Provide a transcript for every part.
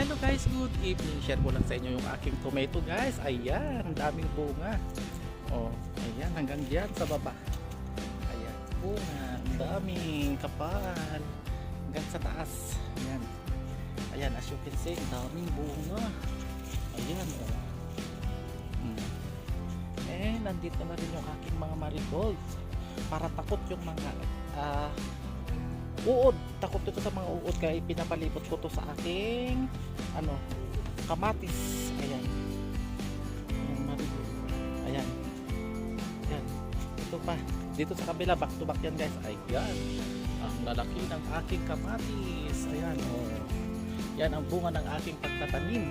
Hello guys, good evening. Share ko lang sa inyo yung aking tomato guys. Ayan, ang daming bunga. Oh, ayan, hanggang diyan sa baba. Ayan, bunga. Ang daming kapal. Hanggang sa taas. Ayan. Ayan, as you can see, ang daming bunga. Ayan, oh. Hmm. Eh, nandito na rin yung aking mga marigolds. Para takot yung mga ah uod. Takot ito sa mga uod kaya pinapalibot ko to sa aking ano, kamatis. Ayan. Ayan. Ayan. Ito pa. Dito sa kabila, back to back yan guys. Ayan. Ang lalaki ng aking kamatis. Ayan. Oh. Yan ang bunga ng aking pagtatanim.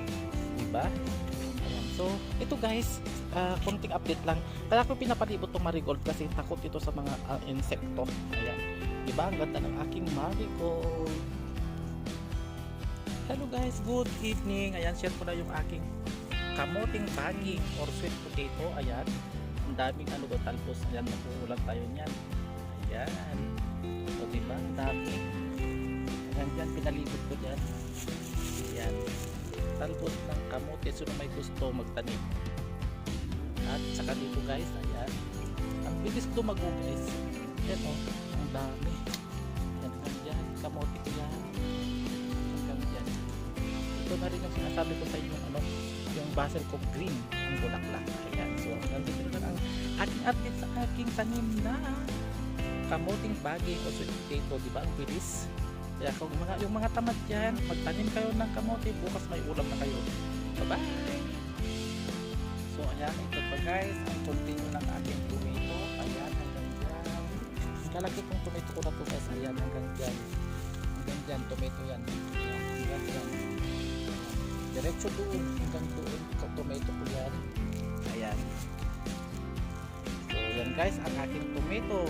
Diba? Ayan. So, ito guys, ah, konting update lang. Kaya ako pinapalibot tong marigold kasi takot ito sa mga ah, insekto. Ayan. Ang ganda ng aking marigold. Hello guys, good evening. Ayan, share ko na yung aking kamoting bagi or sweet potato. Ayan. Ang daming ano ba talbos. Ayan, makuulan tayo niyan. Ayan. So, diba? Ang dami. Ayan dyan, pinalibot ko dyan. Ayan. Talbos ng kamote. Sino may gusto magtanim. At saka dito guys, ayan. Ang bilis lumago guys. Ayan o, ang Ito na rin yung sinasabi ko sa inyo, ano, yung basil ko green, ang bulaklak. Ayan, so nandito na ang aking update sa aking tanim na kamoting bagi o sweet potato, di ba? Ang bilis. Kaya kung mga, yung mga tamad dyan, magtanim kayo ng kamote, bukas may ulam na kayo. Bye-bye! So, ayan, ito pa guys, ang continue ng ating tomato. Ayan, hanggang dyan. Lalagay kong tomato ko na to guys. Ayan, hanggang dyan. Hanggang dyan, tomato yan. Hanggang dyan. Diretso doon, hanggang doon. Tomato ko yan. Ayan. So, yan guys, ang aking tomato.